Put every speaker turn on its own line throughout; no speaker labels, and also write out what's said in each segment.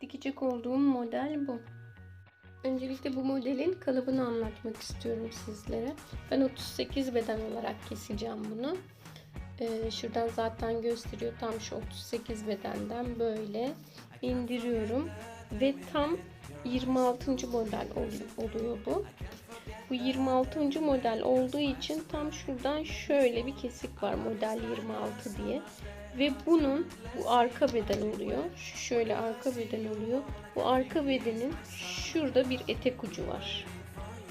Dikecek olduğum model bu. Öncelikle bu modelin kalıbını anlatmak istiyorum sizlere. Ben 38 beden olarak keseceğim bunu. Ee, şuradan zaten gösteriyor. Tam şu 38 bedenden böyle indiriyorum. Ve tam 26. model oluyor bu. Bu 26. model olduğu için tam şuradan şöyle bir kesik var model 26 diye. Ve bunun bu arka beden oluyor. Şu şöyle arka beden oluyor. Bu arka bedenin şurada bir etek ucu var.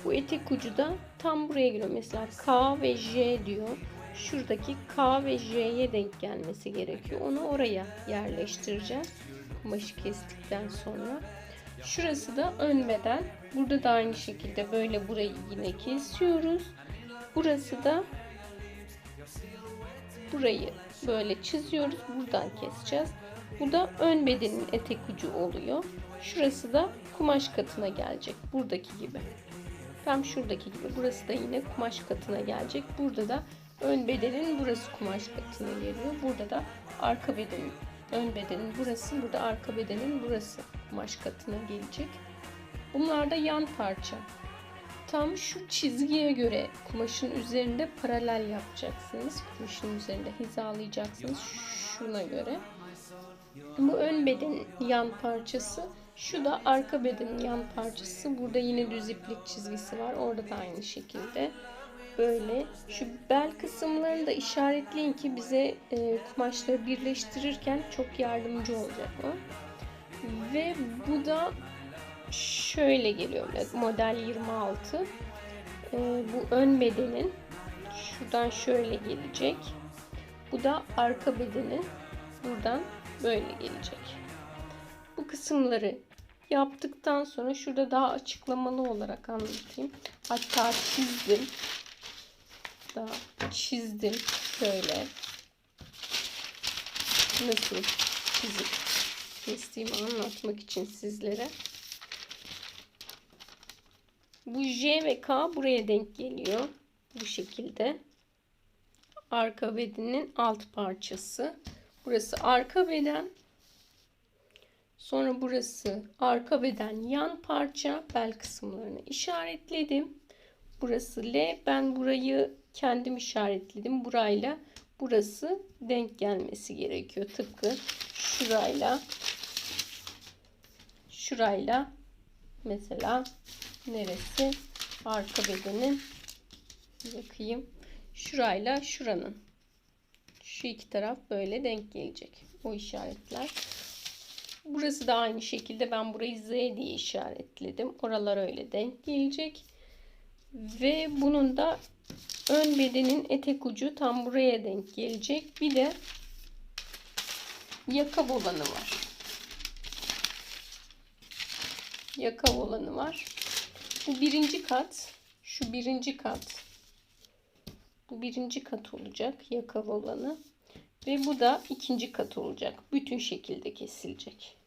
Bu etek ucu da tam buraya giriyor. Mesela K ve J diyor. Şuradaki K ve J'ye denk gelmesi gerekiyor. Onu oraya yerleştireceğiz. Kumaşı kestikten sonra. Şurası da ön beden. Burada da aynı şekilde böyle burayı yine kesiyoruz. Burası da burayı böyle çiziyoruz. Buradan keseceğiz. Bu da ön bedenin etek ucu oluyor. Şurası da kumaş katına gelecek. Buradaki gibi. Tam şuradaki gibi. Burası da yine kumaş katına gelecek. Burada da ön bedenin burası kumaş katına geliyor. Burada da arka bedenin ön bedenin burası. Burada arka bedenin burası kumaş katına gelecek. Bunlar da yan parça. Tam şu çizgiye göre kumaşın üzerinde paralel yapacaksınız. Kumaşın üzerinde hizalayacaksınız şuna göre. Bu ön bedenin yan parçası. Şu da arka bedenin yan parçası. Burada yine düz iplik çizgisi var. Orada da aynı şekilde. Böyle. Şu bel kısımlarını da işaretleyin ki bize e, kumaşları birleştirirken çok yardımcı olacak o. Ve bu da şöyle geliyor model 26 ee, bu ön bedenin şuradan şöyle gelecek. Bu da arka bedenin buradan böyle gelecek. Bu kısımları yaptıktan sonra şurada daha açıklamalı olarak anlatayım. Hatta çizdim. Daha çizdim. Şöyle. Nasıl çizip kestiğimi anlatmak için sizlere bu J ve K buraya denk geliyor. Bu şekilde. Arka bedenin alt parçası. Burası arka beden. Sonra burası arka beden yan parça. Bel kısımlarını işaretledim. Burası L. Ben burayı kendim işaretledim. Burayla burası denk gelmesi gerekiyor. Tıpkı şurayla şurayla mesela neresi? Arka bedenin bakayım. Şurayla şuranın. Şu iki taraf böyle denk gelecek. O işaretler. Burası da aynı şekilde ben burayı Z diye işaretledim. Oralar öyle denk gelecek. Ve bunun da ön bedenin etek ucu tam buraya denk gelecek. Bir de yaka olanı var. Yaka olanı var. Bu birinci kat. Şu birinci kat. Bu birinci kat olacak. Yaka olanı. Ve bu da ikinci kat olacak. Bütün şekilde kesilecek.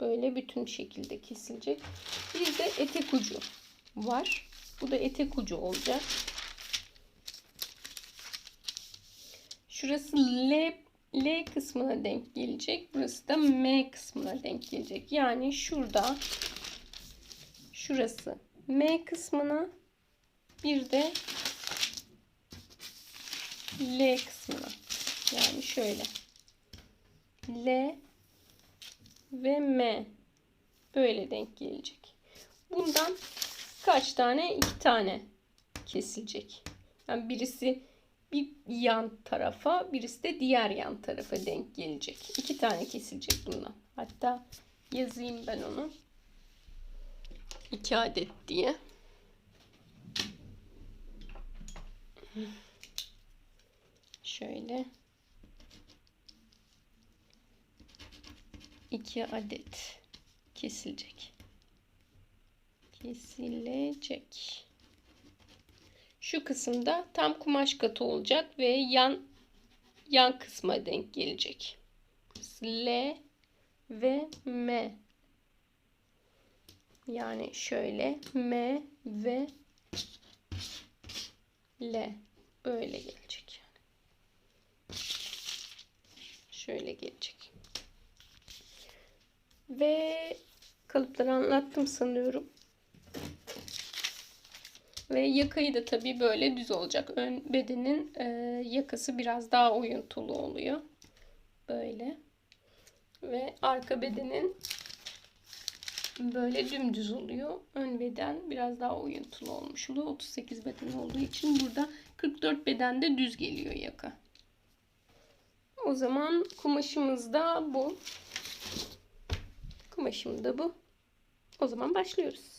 Böyle bütün şekilde kesilecek. Bir de etek ucu var. Bu da etek ucu olacak. Şurası L, L kısmına denk gelecek. Burası da M kısmına denk gelecek. Yani şurada şurası M kısmına bir de L kısmına. Yani şöyle. L ve M böyle denk gelecek. Bundan kaç tane? iki tane kesilecek. Yani birisi bir yan tarafa, birisi de diğer yan tarafa denk gelecek. İki tane kesilecek bundan. Hatta yazayım ben onu. 2 adet diye. Şöyle. 2 adet kesilecek. Kesilecek. Şu kısımda tam kumaş katı olacak ve yan yan kısma denk gelecek. L ve M yani şöyle M ve L böyle gelecek yani. Şöyle gelecek. Ve kalıpları anlattım sanıyorum. Ve yakayı da tabii böyle düz olacak. Ön bedenin e, yakası biraz daha oyuntulu oluyor. Böyle. Ve arka bedenin böyle dümdüz oluyor. Ön beden biraz daha oyuntulu olmuş oluyor. 38 beden olduğu için burada 44 bedende düz geliyor yaka. O zaman kumaşımız da bu. Kumaşım da bu. O zaman başlıyoruz.